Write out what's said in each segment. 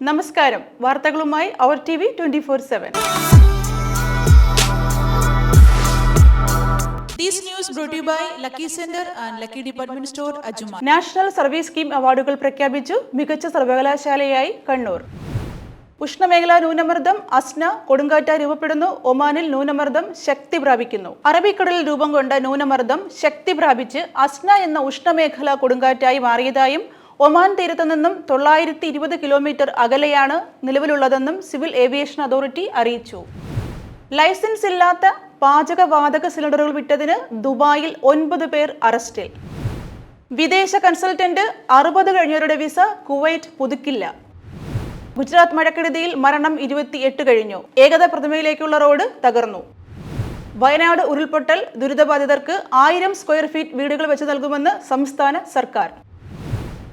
നമസ്കാരം. വാർത്തകളുമായി അവർ T V twenty four seven. National service scheme അവാർഡുകൾ പ്രഖ്യാപിച്ചു മികച്ച സർവകലാശാലയായി കണ്ണൂർ. ഉഷ്ണമേഖലാ ന്യൂനമർദ്ദം അസ്ന കൊടുങ്കാറ്റ രൂപപ്പെടുന്നു. ഒമാനിൽ ന്യൂനമർദ്ദം ശക്തി പ്രാപിക്കുന്നു. അറബിക്കടലിൽ രൂപം കൊണ്ട ന്യൂനമർദ്ദം ശക്തി പ്രാപിച്ച് അസ്ന എന്ന ഉഷ്ണമേഖലാ കൊടുങ്കാറ്റായി മാറിയതായും ഒമാൻ തീരത്തു നിന്നും തൊള്ളായിരത്തി ഇരുപത് കിലോമീറ്റർ അകലെയാണ് നിലവിലുള്ളതെന്നും സിവിൽ ഏവിയേഷൻ അതോറിറ്റി അറിയിച്ചു. ലൈസൻസ് ഇല്ലാത്ത പാചക വാതക സിലിണ്ടറുകൾ വിറ്റതിന് ദുബായിൽ ഒൻപത് പേർ അറസ്റ്റിൽ. വിദേശ കൺസൾട്ടന്റ് അറുപത് കഴിഞ്ഞവരുടെ വിസ കുവൈറ്റ് പുതുക്കില്ല. ഗുജറാത്ത് മഴക്കെടുതിയിൽ മരണം ഇരുപത്തിയെട്ട് കഴിഞ്ഞു. ഏകത പ്രതിമയിലേക്കുള്ള റോഡ് തകർന്നു. വയനാട് ഉരുൾപൊട്ടൽ ദുരിതബാധിതർക്ക് ആയിരം സ്ക്വയർ ഫീറ്റ് വീടുകൾ വെച്ച് നൽകുമെന്ന് സംസ്ഥാന സർക്കാർ.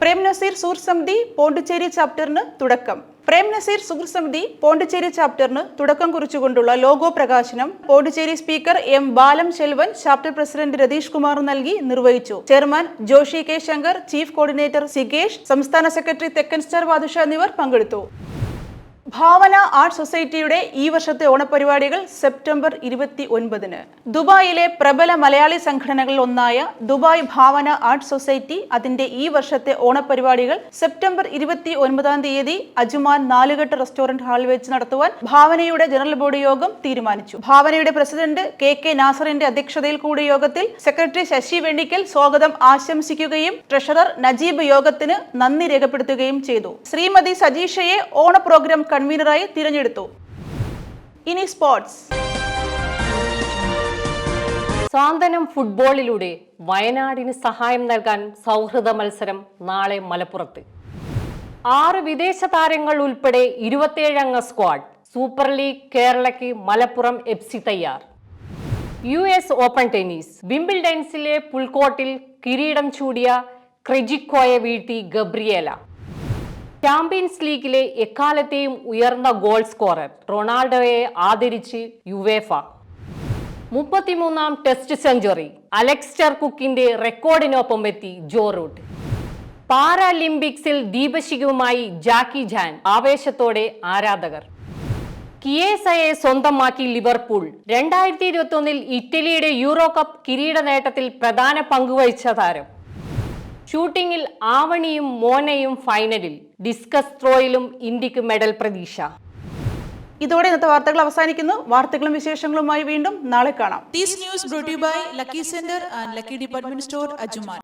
പ്രേം നസീർ സൂർ സമിതി പോണ്ടിച്ചേരി ചാപ്റ്ററിന് തുടക്കം. പ്രേം നസീർ സൂർ സമിതി പോണ്ടിച്ചേരി ചാപ്റ്ററിന് തുടക്കം കുറിച്ചുകൊണ്ടുള്ള ലോഗോ പ്രകാശനം Pondicherry speaker M Balam Chelvan chapter president Ratheesh Kumar നൽകി നിർവഹിച്ചു. Chairman Joshy K Shankar chief coordinator Sikesh സംസ്ഥാന സെക്രട്ടറി തെക്കൻ സ്റ്റാർ ബാദുഷ എന്നിവർ പങ്കെടുത്തു. ഭാവന ആർട്ട് സൊസൈറ്റിയുടെ ഈ വർഷത്തെ ഓണപരിപാടികൾ സെപ്റ്റംബർ ഇരുപത്തി ഒൻപതിന് ദുബായിലെ പ്രബല മലയാളി സംഘടനകളിൽ ഒന്നായ ദുബായ് ഭാവന ആർട്ട് സൊസൈറ്റി അതിന്റെ ഈ വർഷത്തെ ഓണപരിപാടികൾ സെപ്റ്റംബർ ഇരുപത്തി ഒൻപതാം തീയതി അജുമാൻ നാലുകെട്ട് റെസ്റ്റോറന്റ് ഹാളിൽ വെച്ച് നടത്തുവാൻ ഭാവനയുടെ ജനറൽ ബോഡി യോഗം തീരുമാനിച്ചു. ഭാവനയുടെ പ്രസിഡന്റ് കെ കെ നാസറിന്റെ അധ്യക്ഷതയിൽ കൂടിയ യോഗത്തിൽ സെക്രട്ടറി ശശി വെണ്ണിക്കൽ സ്വാഗതം ആശംസിക്കുകയും ട്രഷറർ നജീബ് യോഗത്തിന് നന്ദി രേഖപ്പെടുത്തുകയും ചെയ്തു. ശ്രീമതി സജീഷയെ ഓണ പ്രോഗ്രാം കൺവീനറായി തിരഞ്ഞെടുത്തു. ഇനി സ്പോർട്സ്. സാന്ത്വനം ഫുട്ബോളിലൂടെ വയനാടിന് സഹായം നൽകാൻ സൗഹൃദ മത്സരം നാളെ മലപ്പുറത്ത്. ആറ് വിദേശ താരങ്ങൾ ഉൾപ്പെടെ ഇരുപത്തിയേഴംഗ സ്ക്വാഡ് സൂപ്പർ ലീഗ് കേരളയ്ക്ക് മലപ്പുറം എഫ് സി തയ്യാർ. യു എസ് ഓപ്പൺ ടെന്നീസ് വിംബിൾഡൻസിലെ പുൽക്കോട്ടിൽ കിരീടം ചൂടിയ ക്രെജിക്കോയെ വീഴ്ത്തി ഗബ്രിയേല. ചാമ്പ്യൻസ് ലീഗിലെ എക്കാലത്തെയും ഉയർന്ന ഗോൾ സ്കോറർ റൊണാൾഡോയെ ആദരിച്ച് യുവേഫ മുപ്പത്തിമൂന്നാം ടെസ്റ്റ് സെഞ്ചുറി അലക്സ്റ്റർ കുക്കിന്റെ റെക്കോർഡിനൊപ്പം എത്തി ജോറൂട്ട് പാരാലിമ്പിക്സിൽ ദീപശികവുമായി ജാക്കി ജാൻ ആവേശത്തോടെ ആരാധകർ. കിയേസയെ സ്വന്തമാക്കി ലിവർപൂൾ. രണ്ടായിരത്തി ഇരുപത്തി ഒന്നിൽ ഇറ്റലിയുടെ യൂറോ കപ്പ് കിരീട നേട്ടത്തിൽ പ്രധാന പങ്കുവഹിച്ച താരം. ഷൂട്ടിംഗിൽ ആവണിയും മോനയും ഫൈനലിൽ ഡിസ്കസ് ത്രോയിലും ഇന്ത്യയ്ക്ക് മെഡൽ പ്രതീക്ഷ. ഇതോടെ ഇന്നത്തെ വാർത്തകൾ അവസാനിക്കുന്നു. വാർത്തകളും വിശേഷങ്ങളുമായി വീണ്ടും നാളെ കാണാം. This news brought to you by Lucky Center and Lucky Department Store, Ajuma.